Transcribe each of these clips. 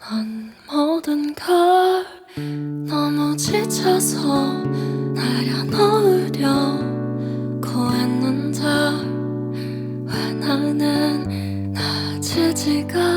난 모든 걸 너무 지쳐서 내려놓으려고 했는데 왜 나는 나아지지가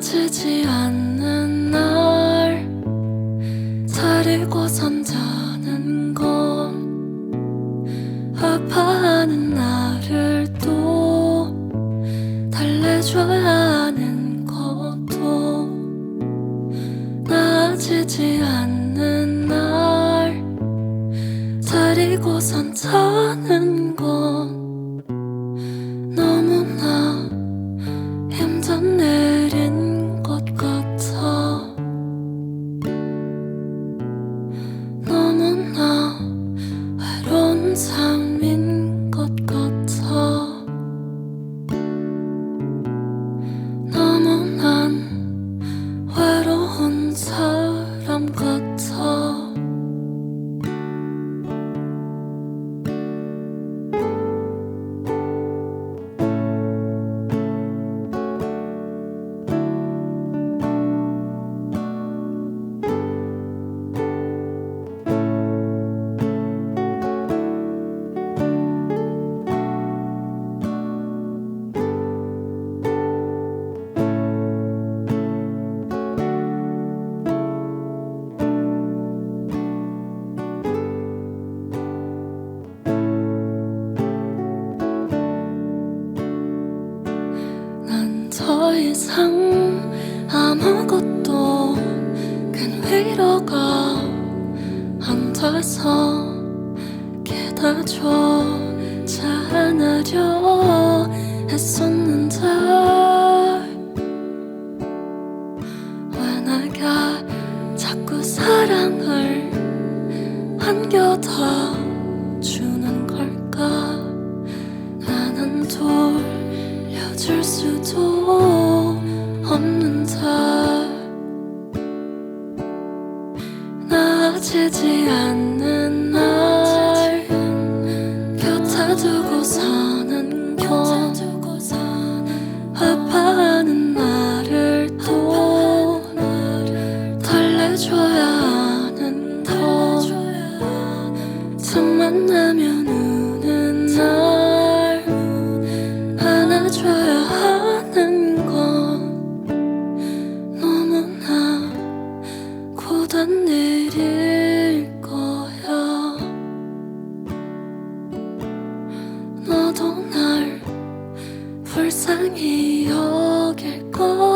나아지지 않는 날 데리고 산다는 건 아파하는 나를 또 달래줘야 하는 것도 나아지지 않는 날 데리고 산다는 건 I'm in 더 이상 아무것도 큰 위로가 안 돼서 깨닫지 않으려 했었는데 왜 내가 자꾸 사랑을 안겨다 지지 않는 날 곁에 두고 사는 건 아파하는 나를 또 달래줘야 하는 것 틈만 나면 우는 날 안아줘야 하는 건 너무나 고단 일일 불쌍히 여길 것